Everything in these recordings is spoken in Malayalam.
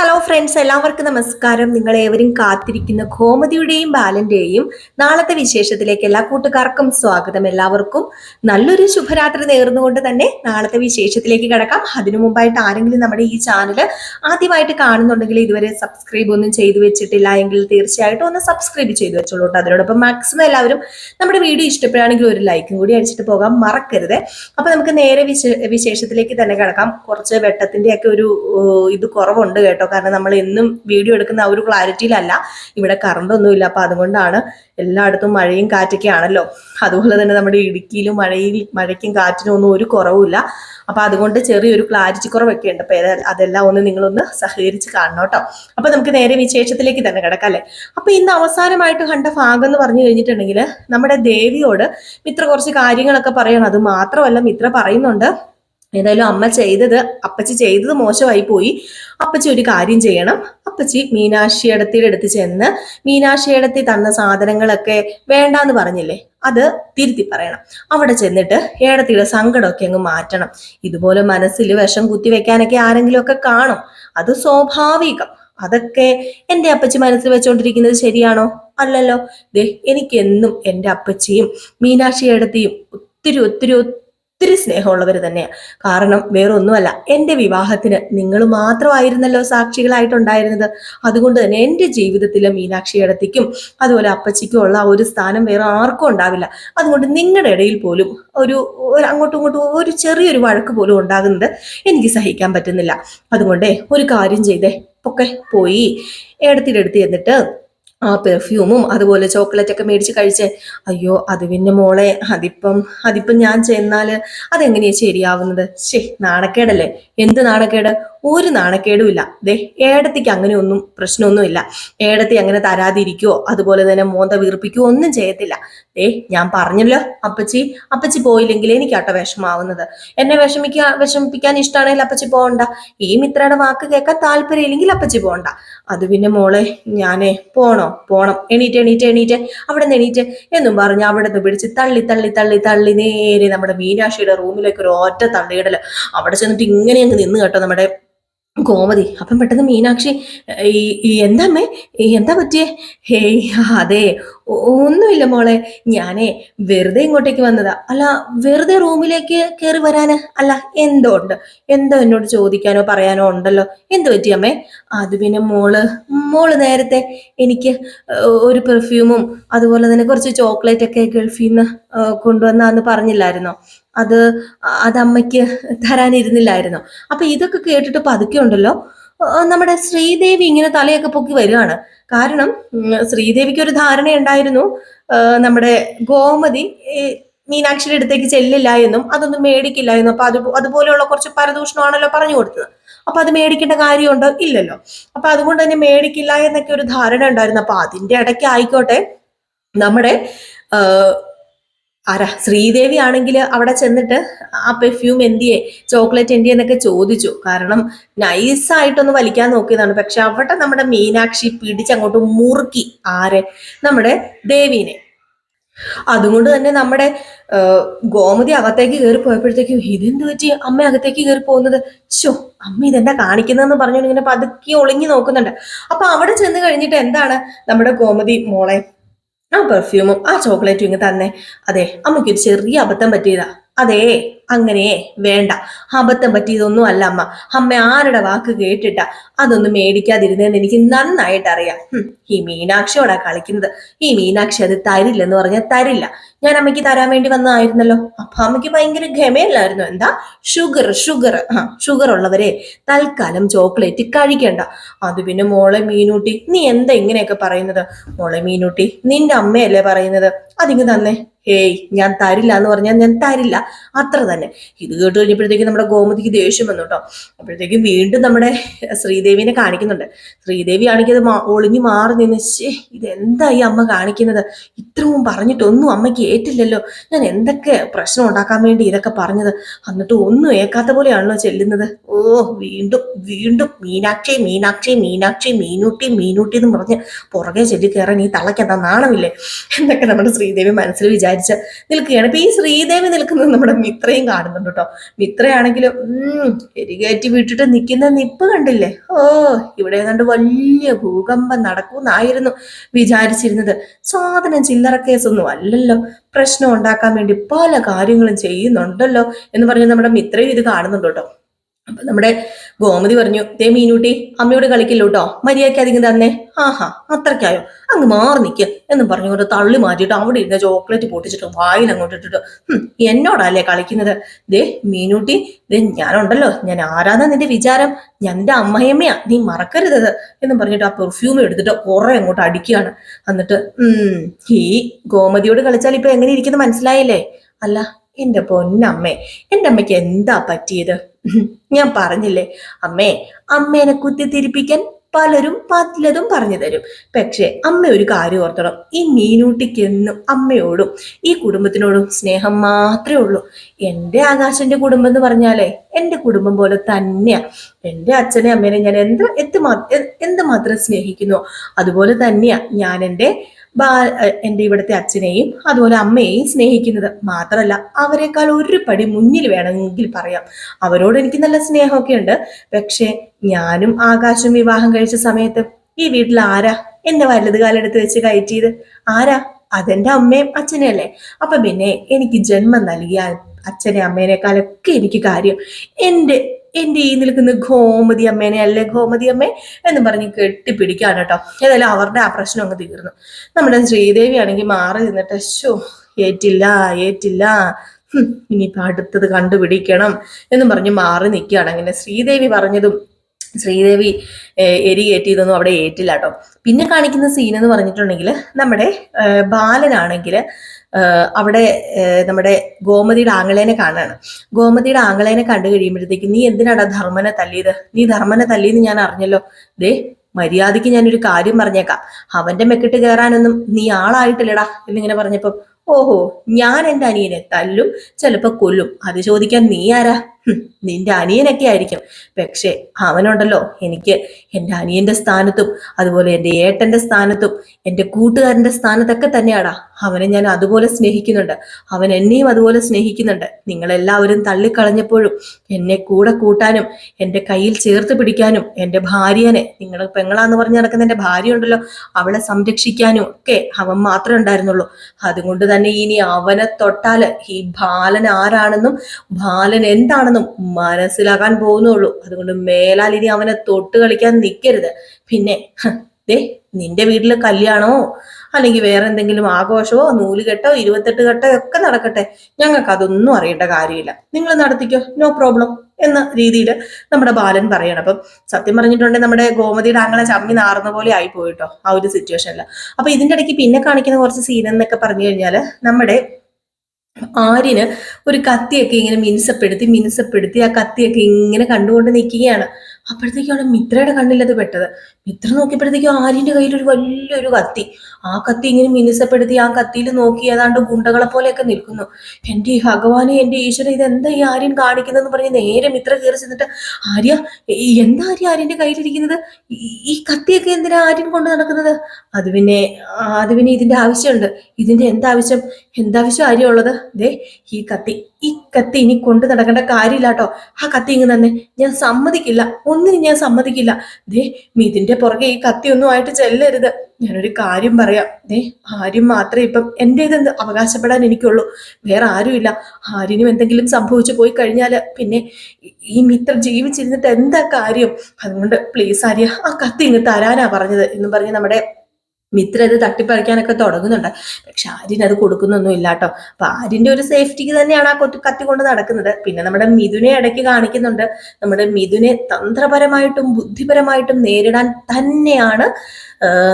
ഹലോ ഫ്രണ്ട്സ് എല്ലാവർക്കും നമസ്കാരം. നിങ്ങൾ ഏവരും കാത്തിരിക്കുന്ന കോമതിയുടെയും ബാലന്റെയും നാളത്തെ വിശേഷത്തിലേക്ക് എല്ലാ കൂട്ടുകാർക്കും സ്വാഗതം. എല്ലാവർക്കും നല്ലൊരു ശുഭരാത്രി നേർന്നുകൊണ്ട് തന്നെ നാളത്തെ വിശേഷത്തിലേക്ക് കിടക്കാം. അതിനു മുമ്പായിട്ട് ആരെങ്കിലും നമ്മുടെ ഈ ചാനൽ ആദ്യമായിട്ട് കാണുന്നുണ്ടെങ്കിൽ ഇതുവരെ സബ്സ്ക്രൈബ് ഒന്നും ചെയ്തു വെച്ചിട്ടില്ല എങ്കിൽ തീർച്ചയായിട്ടും ഒന്ന് സബ്സ്ക്രൈബ് ചെയ്തു വെച്ചോളൂ കേട്ടോ. അതിനോടൊപ്പം മാക്സിമം എല്ലാവരും നമ്മുടെ വീഡിയോ ഇഷ്ടപ്പെടുകയാണെങ്കിൽ ഒരു ലൈക്കും കൂടി അടിച്ചിട്ട് പോകാൻ മറക്കരുത്. അപ്പൊ നമുക്ക് നേരെ വിശേഷത്തിലേക്ക് തന്നെ കിടക്കാം. കുറച്ച് വെട്ടത്തിന്റെ ഒക്കെ ഒരു ഇത് കുറവുണ്ട് കേട്ടോ. കാരണം നമ്മൾ എന്നും വീഡിയോ എടുക്കുന്ന ആ ഒരു ക്ലാരിറ്റിയിലല്ല ഇവിടെ കറണ്ട് ഒന്നുമില്ല അപ്പൊ അതുകൊണ്ടാണ് എല്ലായിടത്തും മഴയും കാറ്റൊക്കെ ആണല്ലോ. അതുപോലെ തന്നെ നമ്മുടെ ഇടുക്കിയിലും മഴയിൽ മഴയ്ക്കും കാറ്റിനും ഒന്നും ഒരു കുറവുമില്ല അപ്പൊ അതുകൊണ്ട് ചെറിയൊരു ക്ലാരിറ്റി കുറവൊക്കെ ഉണ്ട്. അപ്പൊ അതെല്ലാം ഒന്ന് നിങ്ങളൊന്ന് സഹകരിച്ച് കാണണം കേട്ടോ. അപ്പൊ നമുക്ക് നേരെ വിശേഷത്തിലേക്ക് തന്നെ കിടക്കാം അല്ലെ? അപ്പൊ ഇന്ന് അവസാനമായിട്ട് കണ്ട ഭാഗം എന്ന് പറഞ്ഞു കഴിഞ്ഞിട്ടുണ്ടെങ്കിൽ നമ്മുടെ ദേവിയോട് മിത്ര കുറച്ച് കാര്യങ്ങളൊക്കെ പറയണം. അത് മാത്രമല്ല മിത്ര പറയുന്നുണ്ട്. ഏതായാലും അമ്മ ചെയ്തത് അപ്പച്ചി ചെയ്തത് മോശമായി പോയി. അപ്പച്ചി ഒരു കാര്യം ചെയ്യണം. അപ്പച്ചി മീനാക്ഷിയടത്തിയുടെ അടുത്ത് ചെന്ന് മീനാക്ഷിയടത്തി തന്ന സാധനങ്ങളൊക്കെ വേണ്ടാന്ന് പറഞ്ഞില്ലേ? അത് തിരുത്തി പറയണം. അവിടെ ചെന്നിട്ട് ഏടത്തിയുടെ സങ്കടമൊക്കെ അങ്ങ് മാറ്റണം. ഇതുപോലെ മനസ്സിൽ വിഷം കുത്തിവെക്കാനൊക്കെ ആരെങ്കിലും ഒക്കെ കാണും. അത് സ്വാഭാവികം. അതൊക്കെ എന്റെ അപ്പച്ചി മനസ്സിൽ വെച്ചുകൊണ്ടിരിക്കുന്നത് ശരിയാണോ? അല്ലല്ലോ. ദേ എനിക്കെന്നും എന്റെ അപ്പച്ചിയും മീനാക്ഷിയടത്തിയും ഒത്തിരി ഒത്തിരി ഒത്തിരി സ്നേഹമുള്ളവർ തന്നെയാണ് കാരണം വേറെ ഒന്നുമല്ല എന്റെ വിവാഹത്തിന് നിങ്ങൾ മാത്രമായിരുന്നല്ലോ സാക്ഷികളായിട്ടുണ്ടായിരുന്നത്. അതുകൊണ്ട് തന്നെ എന്റെ ജീവിതത്തിലെ മീനാക്ഷി ഇടത്തിക്കും അതുപോലെ അപ്പച്ചിക്കും ഉള്ള ഒരു സ്ഥാനം വേറെ ആർക്കും ഉണ്ടാവില്ല. അതുകൊണ്ട് നിങ്ങളുടെ ഇടയിൽ പോലും ഒരു അങ്ങോട്ടും ഇങ്ങോട്ടും ഒരു ചെറിയൊരു വഴക്ക് പോലും ഉണ്ടാകുന്നത് എനിക്ക് സഹിക്കാൻ പറ്റുന്നില്ല. അതുകൊണ്ടേ ഒരു കാര്യം ചെയ്തേ ഒക്കെ പോയി. ഇടത്തിലെടുത്ത് എന്നിട്ട് ആ പെർഫ്യൂമും അതുപോലെ ചോക്ലേറ്റ് ഒക്കെ മേടിച്ച് കഴിച്ച്. അയ്യോ അത് പിന്നെ മോളെ അതിപ്പം അതിപ്പം ഞാൻ ചെന്നാൽ അതെങ്ങനെയാ ശരിയാവുന്നത്? ശേ നാണക്കേടല്ലേ? എന്ത് നാണക്കേട്? ഒരു നാണക്കേടുമില്ല ദേ ഏടത്തിക്ക് അങ്ങനെ ഒന്നും പ്രശ്നമൊന്നുമില്ല. ഏടത്തി അങ്ങനെ തരാതിരിക്കുവോ? അതുപോലെ തന്നെ മോന്ത വീർപ്പിക്കുകയോ ഒന്നും ചെയ്യത്തില്ല. ദേ ഞാൻ പറഞ്ഞല്ലോ അപ്പച്ചി അപ്പച്ചി പോയില്ലെങ്കിൽ എനിക്കാട്ടോ വിഷമാവുന്നത്. എന്നെ വിഷമിക്കാ വിഷമിപ്പിക്കാൻ ഇഷ്ടമാണെങ്കിൽ അപ്പച്ചി പോകണ്ട ഈ മിത്രയുടെ വാക്ക് കേൾക്കാൻ താല്പര്യമില്ലെങ്കിൽ അപ്പച്ചി പോകണ്ട അത് പിന്നെ മോളെ ഞാനേ പോണോ? പോണം. പോണം എണീറ്റ് എണീറ്റ് എണീറ്റ്. അവിടെ നിന്ന് എണീറ്റ് എന്നും പറഞ്ഞ് അവിടെ നിന്ന് പിടിച്ച് തള്ളി തള്ളി തള്ളി തള്ളി നേരെ നമ്മുടെ മീനാക്ഷിയുടെ റൂമിലേക്ക് ഒരു ഒറ്റ തള്ളിയിടൽ. അവിടെ ചെന്നിട്ട് ഇങ്ങനെ അങ്ങ് നിന്ന് കേട്ടോ നമ്മുടെ ഗോമതി. അപ്പം പെട്ടെന്ന് മീനാക്ഷി ഈ എന്താമ്മേ എന്താ പറ്റിയേ? ഹേയ് അതെ ഒന്നുമില്ല മോളെ. ഞാനേ വെറുതെ ഇങ്ങോട്ടേക്ക് വന്നതാ. അല്ല വെറുതെ റൂമിലേക്ക് കയറി വരാന്? അല്ല എന്തോ ഉണ്ട്? എന്തോ എന്നോട് ചോദിക്കാനോ പറയാനോ ഉണ്ടല്ലോ. എന്ത് പറ്റി അമ്മേ? അത് പിന്നെ മോൾ മോൾ നേരത്തെ എനിക്ക് ഒരു പെർഫ്യൂമും അതുപോലെ തന്നെ കുറച്ച് ചോക്ലേറ്റ് ഒക്കെ ഗൾഫിൽ നിന്ന് കൊണ്ടുവന്നാന്ന് പറഞ്ഞില്ലായിരുന്നോ? അത് അത് അമ്മയ്ക്ക് തരാനിരുന്നില്ലായിരുന്നു. അപ്പൊ ഇതൊക്കെ കേട്ടിട്ട് പതുക്കെ ഉണ്ടല്ലോ. നമ്മുടെ ശ്രീദേവി ഇങ്ങനെ തലയൊക്കെ പൊക്കി വരികയാണ് കാരണം ശ്രീദേവിക്ക് ഒരു ധാരണ ഉണ്ടായിരുന്നു നമ്മുടെ ഗോമതി മീനാക്ഷിയുടെ അടുത്തേക്ക് ചെല്ലില്ല എന്നും അതൊന്നും മേടിക്കില്ല എന്നും. അപ്പൊ അത് അതുപോലെയുള്ള കുറച്ച് പരദൂഷണമാണല്ലോ പറഞ്ഞു കൊടുത്തത്. അപ്പൊ അത് മേടിക്കേണ്ട കാര്യമുണ്ടോ? ഇല്ലല്ലോ. അപ്പൊ അതുകൊണ്ട് തന്നെ മേടിക്കില്ല എന്നൊക്കെ ഒരു ധാരണ ഉണ്ടായിരുന്നു. അപ്പൊ അതിന്റെ ഇടയ്ക്ക് ആയിക്കോട്ടെ. നമ്മുടെ ആരാ? ശ്രീദേവി ആണെങ്കിൽ അവിടെ ചെന്നിട്ട് ആ പെർഫ്യൂം എന്തിയെ? ചോക്ലേറ്റ് എന്തിയെ എന്നൊക്കെ ചോദിച്ചു. കാരണം നൈസായിട്ടൊന്ന് വലിക്കാൻ നോക്കിയതാണ്. പക്ഷെ അവിടെ നമ്മുടെ മീനാക്ഷി പിടിച്ചങ്ങോട്ട് മുറുക്കി. ആരെ? നമ്മുടെ ദേവീനെ. അതുകൊണ്ട് തന്നെ നമ്മുടെ ഗോമതി അകത്തേക്ക് കയറി പോയപ്പോഴത്തേക്കും ഇതെന്ത് പറ്റി? അമ്മ അകത്തേക്ക് കയറി പോകുന്നത്? ചോ അമ്മ ഇതെന്താ കാണിക്കുന്നതെന്ന് പറഞ്ഞുകൊണ്ട് ഇങ്ങനെ പതുക്കി ഒളിഞ്ഞു നോക്കുന്നുണ്ട്. അപ്പൊ അവിടെ ചെന്ന് കഴിഞ്ഞിട്ട് എന്താണ് നമ്മുടെ ഗോമതി മോളെ ആ പെർഫ്യൂമും ആ ചോക്ലേറ്റും ഇങ്ങ് തന്നെ. അതെ അമ്മയ്ക്കൊരു ചെറിയ അബദ്ധം പറ്റിയതാ. അതേ അങ്ങനെ വേണ്ട. അബദ്ധം പറ്റിയതൊന്നും അല്ല അമ്മ. അമ്മ ആരുടെ വാക്ക് കേട്ടിട്ട അതൊന്നും മേടിക്കാതിരുന്നതെന്ന് എനിക്ക് നന്നായിട്ട് അറിയാം. ഹും, ഈ മീനാക്ഷിയോടാ കളിക്കുന്നത്. ഈ മീനാക്ഷി അത് തരില്ലെന്ന് പറഞ്ഞാൽ തരില്ല. ഞാൻ അമ്മയ്ക്ക് തരാൻ വേണ്ടി വന്നതായിരുന്നല്ലോ. അപ്പൊ അമ്മയ്ക്ക് ഭയങ്കര ഗമയല്ലായിരുന്നു എന്താ? Sugar sugar. ആ ഷുഗർ ഉള്ളവരെ തൽക്കാലം ചോക്ലേറ്റ് കഴിക്കണ്ട. അത് പിന്നെ മോളെ മീനൂട്ടി നീ എന്താ ഇങ്ങനെയൊക്കെ പറയുന്നത്? മോളെ മീനൂട്ടി നിന്റെ അമ്മയല്ലേ പറയുന്നത്? അതിങ്ങ് തന്നെ. ഹേയ് ഞാൻ തരില്ല എന്ന് പറഞ്ഞാൽ ഞാൻ തരില്ല. അത്ര തന്നെ. ഇത് കേട്ട് കഴിഞ്ഞപ്പോഴത്തേക്കും നമ്മുടെ ഗോമതിക്ക് ദേഷ്യം വന്നു കേട്ടോ. അപ്പോഴത്തേക്കും വീണ്ടും നമ്മുടെ ശ്രീദേവിനെ കാണിക്കുന്നുണ്ട്. ശ്രീദേവി ആണെങ്കിൽ അത് ഒളിഞ്ഞു മാറി നിന്ന് ശേ ഇതെന്താ ഈ അമ്മ കാണിക്കുന്നത്? ഇത്രയും പറഞ്ഞിട്ടൊന്നും അമ്മയ്ക്ക് ഏറ്റില്ലല്ലോ. ഞാൻ എന്തൊക്കെ പ്രശ്നം ഉണ്ടാക്കാൻ വേണ്ടി ഇതൊക്കെ പറഞ്ഞത്? എന്നിട്ട് ഒന്നും ഏക്കാത്ത പോലെയാണല്ലോ ചെല്ലുന്നത്. ഓ വീണ്ടും വീണ്ടും മീനാക്ഷി മീനാക്ഷി മീനാക്ഷി മീനൂട്ടി മീനൂട്ടി എന്ന് പറഞ്ഞ് പുറകെ ചെല്ലി കയറാൻ ഈ തള്ളക്കെന്താ നാണമില്ലേ? എന്നൊക്കെ നമ്മുടെ ശ്രീദേവി മനസ്സിൽ വിചാരിച്ച് നിൽക്കുകയാണ്. ഇപ്പൊ ഈ ശ്രീദേവി നിൽക്കുന്നത് നമ്മുടെ മിത്രയും മിത്രയും കാണുന്നുണ്ട് കേട്ടോ. മിത്രയാണെങ്കിലും ഉം എരികേറ്റി വിട്ടിട്ട് നിൽക്കുന്ന നിപ്പ് കണ്ടില്ലേ? ഓ ഇവിടെ കണ്ട് വലിയ ഭൂകമ്പം നടക്കുമെന്നായിരുന്നു വിചാരിച്ചിരുന്നത്. സാധനം ചില്ലറ കേസൊന്നും അല്ലല്ലോ. പ്രശ്നം ഉണ്ടാക്കാൻ വേണ്ടി പല കാര്യങ്ങളും ചെയ്യുന്നുണ്ടല്ലോ എന്ന് പറഞ്ഞ് നമ്മുടെ മിത്രയും ഇത് കാണുന്നുണ്ട് കേട്ടോ. നമ്മുടെ ഗോമതി പറഞ്ഞു ദേ മീനൂട്ടി അമ്മയോട് കളിക്കില്ല കേട്ടോ മര്യാദയ്ക്ക് അധികം തന്നെ. ആഹാ അത്രയ്ക്കായോ? അങ്ങ് മാറി നിൽക്കുക എന്നും പറഞ്ഞുകൊണ്ട് തള്ളി മാറ്റിയിട്ട് അവിടെ ഇരുന്ന ചോക്ലേറ്റ് പൊട്ടിച്ചിട്ട് വായിൽ അങ്ങോട്ട് ഇട്ടിട്ട് എന്നോടല്ലേ കളിക്കുന്നത്? ദേ മീനൂട്ടി ദേ ഞാനുണ്ടല്ലോ ഞാൻ ആരാന്നാ നിന്റെ വിചാരം? ഞാൻ നിന്റെ അമ്മയമ്മയാ നീ മറക്കരുത് എന്ന് പറഞ്ഞിട്ട് ആ പെർഫ്യൂം എടുത്തിട്ട് കുറെ അങ്ങോട്ട് അടിക്കുകയാണ് എന്നിട്ട് ഈ ഗോമതിയോട് കളിച്ചാൽ ഇപ്പൊ എങ്ങനെ ഇരിക്കുന്നത് മനസ്സിലായില്ലേ? അല്ല എന്റെ പൊന്നമ്മേ എന്റെ അമ്മയ്ക്ക് എന്താ പറ്റിയത്? ഞാൻ പറഞ്ഞില്ലേ അമ്മേ അമ്മേനെ കുത്തിത്തിരിപ്പിക്കാൻ പലരും പലതും പറഞ്ഞു തരും. പക്ഷേ അമ്മ ഒരു കാര്യം ഓർത്തണം. ഈ മീനൂട്ടിക്കെന്നും അമ്മയോടും ഈ കുടുംബത്തിനോടും സ്നേഹം മാത്രമേ ഉള്ളൂ. എന്റെ ആകാശന്റെ കുടുംബം എന്ന് പറഞ്ഞാലേ എന്റെ കുടുംബം പോലെ തന്നെയാ. എന്റെ അച്ഛനെ അമ്മേനെ ഞാൻ എന്ത് എന്ത് മാ- എന്ത് മാത്രം സ്നേഹിക്കുന്നു? അതുപോലെ തന്നെയാ ഞാൻ എന്റെ എന്റെ ഇവിടുത്തെ അച്ഛനെയും അതുപോലെ അമ്മയെയും സ്നേഹിക്കുന്നത് മാത്രമല്ല അവരെക്കാൾ ഒരു പടി മുന്നിൽ വേണമെങ്കിൽ പറയാം. അവരോട് എനിക്ക് നല്ല സ്നേഹമൊക്കെ ഉണ്ട്. പക്ഷേ ഞാനും ആകാശം വിവാഹം കഴിച്ച സമയത്ത് ഈ വീട്ടിൽ ആരാ എന്നെ വലത് കാലെടുത്ത് വെച്ച് കയറ്റിയത്? ആരാ? അതെന്റെ അമ്മയും അച്ഛനെയല്ലേ? അപ്പൊ പിന്നെ എനിക്ക് ജന്മം നൽകിയ അച്ഛനെ അമ്മേനേക്കാളൊക്കെ എനിക്ക് കാര്യം. എന്റെ എന്റെ ഈ നിൽക്കുന്ന ഗോമതി അമ്മേനെ അല്ലേ ഗോമതി അമ്മേ എന്ന് പറഞ്ഞ് കെട്ടിപ്പിടിക്കാണ് കേട്ടോ. ഏതായാലും അവരുടെ ആ പ്രശ്നം അങ്ങ് തീർന്നു. നമ്മുടെ ശ്രീദേവി ആണെങ്കിൽ മാറി നിന്നിട്ട് ശോ ഏറ്റില്ല ഏറ്റില്ല. ഇനിയിപ്പോൾ ഇനിയിപ്പോ അടുത്തത് കണ്ടുപിടിക്കണം എന്നും പറഞ്ഞ് മാറി നിൽക്കുകയാണ്. അങ്ങനെ ശ്രീദേവി പറഞ്ഞതും ശ്രീദേവി എരി കയറ്റിയതൊന്നും അവിടെ ഏറ്റില്ല കേട്ടോ പിന്നെ കാണിക്കുന്ന സീൻ എന്ന് പറഞ്ഞിട്ടുണ്ടെങ്കിൽ നമ്മുടെ ബാലനാണെങ്കിൽ അവിടെ നമ്മുടെ ഗോമതിയുടെ ആങ്ങളേനെ കാണാണ്. ഗോമതിയുടെ ആങ്ങളേനെ കണ്ടു കഴിയുമ്പോഴത്തേക്ക് നീ എന്തിനാടാ ധർമ്മനെ തല്ലിയത്? നീ ധർമ്മനെ തല്ലിയെന്ന് ഞാൻ അറിഞ്ഞല്ലോ. ദേ മര്യാദയ്ക്ക് ഞാനൊരു കാര്യം പറഞ്ഞേക്കാം. അവന്റെ മെക്കിട്ട് കയറാനൊന്നും നീ ആളായിട്ടില്ലടാ എന്നിങ്ങനെ പറഞ്ഞപ്പോ ഓഹോ ഞാൻ എന്റെ അനിയനെ തല്ലും ചിലപ്പോ കൊല്ലും. അത് ചോദിക്കാൻ നീ ആരാ? നിന്റെ അനിയനൊക്കെ ആയിരിക്കും. പക്ഷേ അവനുണ്ടല്ലോ എനിക്ക് എന്റെ അനിയന്റെ സ്ഥാനത്തും അതുപോലെ എന്റെ ഏട്ടന്റെ സ്ഥാനത്തും എന്റെ കൂട്ടുകാരന്റെ സ്ഥാനത്തൊക്കെ തന്നെയാടാ. അവനെ ഞാൻ അതുപോലെ സ്നേഹിക്കുന്നുണ്ട്. അവൻ എന്നെയും അതുപോലെ സ്നേഹിക്കുന്നുണ്ട്. നിങ്ങളെല്ലാവരും തള്ളിക്കളഞ്ഞപ്പോഴും എന്നെ കൂടെ കൂട്ടാനും എന്റെ കയ്യിൽ ചേർത്ത് പിടിക്കാനും എന്റെ ഭാര്യനെ നിങ്ങൾ പെങ്ങളാന്ന് പറഞ്ഞ് നടക്കുന്ന എന്റെ ഭാര്യ ഉണ്ടല്ലോ അവളെ സംരക്ഷിക്കാനും ഒക്കെ അവൻ മാത്രമേ ഉണ്ടായിരുന്നുള്ളൂ. അതുകൊണ്ട് തന്നെ ഇനി അവനെ തൊട്ടാൽ ഈ ബാലൻ ആരാണെന്നും ബാലൻ എന്താണെന്നും മനസ്സിലാക്കാൻ പോകുന്നുള്ളൂ. അതുകൊണ്ട് മേലാൽ ഇനി അവനെ തൊട്ട് കളിക്കാൻ നിൽക്കരുത് പിന്നെ ദേ നിന്റെ വീട്ടിൽ കല്യാണമോ അല്ലെങ്കിൽ വേറെ എന്തെങ്കിലും ആഘോഷമോ നൂലുകെട്ടോ ഇരുപത്തെട്ട് കെട്ടോ ഒക്കെ നടക്കട്ടെ. ഞങ്ങൾക്ക് അതൊന്നും അറിയേണ്ട കാര്യമില്ല. നിങ്ങൾ നടത്തിക്കോ. നോ പ്രോബ്ലം എന്ന രീതിയിൽ നമ്മുടെ ബാലൻ പറയണം. അപ്പം സത്യം പറഞ്ഞിട്ടുണ്ടെങ്കിൽ നമ്മുടെ ഗോമതിയുടെ അങ്ങനെ ചമ്മി നാറുന്ന പോലെ ആയി പോയിട്ടോ ആ ഒരു സിറ്റുവേഷനിൽ അപ്പൊ ഇതിന്റെ ഇടയ്ക്ക് പിന്നെ കാണിക്കുന്ന കുറച്ച് സീൻ എന്നൊക്കെ പറഞ്ഞു കഴിഞ്ഞാൽ നമ്മുടെ ആര്യന് ഒരു കത്തിയൊക്കെ ഇങ്ങനെ മിനുസപ്പെടുത്തി മിനുസപ്പെടുത്തി ആ കത്തിയൊക്കെ ഇങ്ങനെ കണ്ടുകൊണ്ട് നിൽക്കുകയാണ്. അപ്പോഴത്തേക്കാണ് മിത്രയുടെ കണ്ണിലത് പെട്ടത്. മിത്ര നോക്കിയപ്പോഴത്തേക്കും ആര്യന്റെ കയ്യിൽ ഒരു വലിയൊരു കത്തി. ആ കത്തി ഇങ്ങനെ മിനുസപ്പെടുത്തി ആ കത്തിയിൽ നോക്കി ഏതാണ്ട് ഗുണ്ടകളെ പോലെയൊക്കെ നിൽക്കുന്നു. എന്റെ ഈ ഭഗവാനെ എന്റെ ഈശ്വര ഇത് എന്താ ഈ ആര്യൻ കാണിക്കുന്നതെന്ന് പറഞ്ഞ് നേരെ മിത്ര കയറി ചെന്നിട്ട് ആര്യ എന്താ ആര്യ ആര്യന്റെ കയ്യിലിരിക്കുന്നത്? ഈ- കത്തിയൊക്കെ എന്തിനാ ആര്യൻ കൊണ്ട് നടക്കുന്നത്? അത് പിന്നെ അത് പിന്നെ ഇതിന്റെ ആവശ്യമുണ്ട്. ഇതിന്റെ എന്താവശ്യം? എന്താവശ്യം ആര്യമുള്ളത് ദേ ഈ കത്തി. ഈ കത്തി ഇനി കൊണ്ടു നടക്കേണ്ട കാര്യമില്ല കേട്ടോ ആ കത്തി ഇങ്ങനെ തന്നെ. ഞാൻ സമ്മതിക്കില്ല. ഒന്നിനും ഞാൻ സമ്മതിക്കില്ല. ദേ മിതിന്റെ പുറകെ ഈ കത്തി ഒന്നും ആയിട്ട് ചെല്ലരുത്. ഞാനൊരു കാര്യം പറയാം. ദേ ആരും മാത്രമേ ഇപ്പം എന്റേതെന്ന് അവകാശപ്പെടാൻ എനിക്കുള്ളൂ. വേറെ ആരുമില്ല. ആരിനും എന്തെങ്കിലും സംഭവിച്ചു പോയി കഴിഞ്ഞാൽ പിന്നെ ഈ മിത്രം ജീവിച്ചിരുന്നിട്ട് എന്താ കാര്യം? അതുകൊണ്ട് പ്ലീസ് ആര്യ ആ കത്തി ഇങ്ങ് തരാനാ പറഞ്ഞത് എന്നും പറഞ്ഞ് നമ്മുടെ മിത്ര ഇത് തട്ടിപ്പറിക്കാനൊക്കെ തുടങ്ങുന്നുണ്ട്. പക്ഷെ ആര്യൻ അത് കൊടുക്കുന്നൊന്നും ഇല്ല കേട്ടോ അപ്പൊ ആര്യന്റെ ഒരു സേഫ്റ്റിക്ക് തന്നെയാണ് ആ കൊത്തി കത്തിക്കൊണ്ട് നടക്കുന്നത്. പിന്നെ നമ്മുടെ മിഥുനെ ഇടയ്ക്ക് കാണിക്കുന്നുണ്ട്. നമ്മുടെ മിഥുനെ തന്ത്രപരമായിട്ടും ബുദ്ധിപരമായിട്ടും നേരിടാൻ തന്നെയാണ്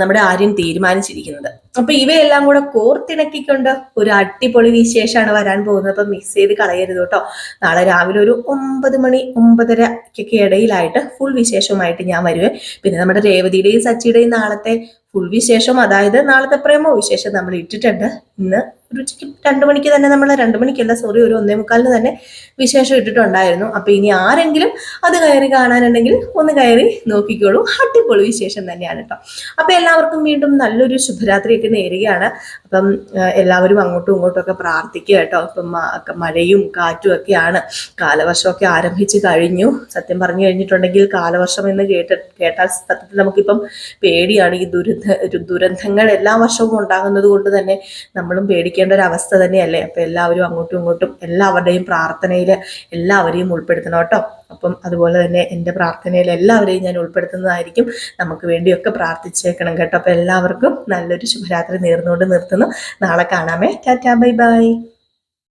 നമ്മുടെ ആര്യൻ തീരുമാനിച്ചിരിക്കുന്നത്. അപ്പൊ ഇവയെല്ലാം കൂടെ കോർത്തിണക്കിക്കൊണ്ട് ഒരു അടിപൊളി വിശേഷമാണ് വരാൻ പോകുന്നത്. അപ്പൊ മിസ് ചെയ്ത് കളയരുത് കേട്ടോ. നാളെ രാവിലെ ഒരു ഒമ്പത് മണി ഒമ്പതരക്കൊക്കെ ഇടയിലായിട്ട് ഫുൾ വിശേഷമായിട്ട് ഞാൻ വരുവേ. പിന്നെ നമ്മുടെ രേവതിയുടെയും സച്ചിയുടെയും നാളത്തെ ഫുൾ വിശേഷം. അതായത് നാളത്തെ പ്രേമോ വിശേഷം നമ്മൾ ഇട്ടിട്ടുണ്ട്. ഇന്ന് ഒരു ഉച്ചയ്ക്ക് രണ്ട് മണിക്ക് തന്നെ നമ്മൾ രണ്ട് മണിക്കല്ല സോറി ഒരു ഒന്നേ മുക്കാലിന് തന്നെ വിശേഷം ഇട്ടിട്ടുണ്ടായിരുന്നു. അപ്പോൾ ഇനി ആരെങ്കിലും അത് കയറി കാണാനുണ്ടെങ്കിൽ ഒന്ന് കയറി നോക്കിക്കോളൂ. അടിപൊളി വിശേഷം തന്നെയാണ് കേട്ടോ അപ്പോൾ എല്ലാവർക്കും വീണ്ടും നല്ലൊരു ശുഭരാത്രിയൊക്കെ നേരുകയാണ്. അപ്പം എല്ലാവരും അങ്ങോട്ടും ഇങ്ങോട്ടും ഒക്കെ പ്രാർത്ഥിക്കുക കേട്ടോ അപ്പം മഴയും കാറ്റും ഒക്കെയാണ്. കാലവർഷമൊക്കെ ആരംഭിച്ച് കഴിഞ്ഞു. സത്യം പറഞ്ഞു കഴിഞ്ഞിട്ടുണ്ടെങ്കിൽ കാലവർഷം എന്ന് കേട്ട കേട്ടാൽ സത്യത്തിൽ നമുക്കിപ്പം പേടിയാണ് ഈ ദുരന്ത ദുരന്തങ്ങൾ എല്ലാ വർഷവും ഉണ്ടാകുന്നത് കൊണ്ട് തന്നെ നമ്മളും പേടിക്കേണ്ട ഒരു അവസ്ഥ തന്നെയല്ലേ? അപ്പം എല്ലാവരും അങ്ങോട്ടും ഇങ്ങോട്ടും എല്ലാവരുടെയും പ്രാർത്ഥനയിൽ എല്ലാവരെയും ഉൾപ്പെടുത്തണം കേട്ടോ. അപ്പം അതുപോലെ തന്നെ എന്റെ പ്രാർത്ഥനയിൽ എല്ലാവരെയും ഞാൻ ഉൾപ്പെടുത്തുന്നതായിരിക്കും. നമുക്ക് വേണ്ടിയൊക്കെ പ്രാർത്ഥിച്ചേക്കണം കേട്ടോ. അപ്പം എല്ലാവർക്കും നല്ലൊരു ശുഭരാത്രി നേർന്നുകൊണ്ട് നിർത്തുന്നു. നാളെ കാണാമേ. Tata bye bye.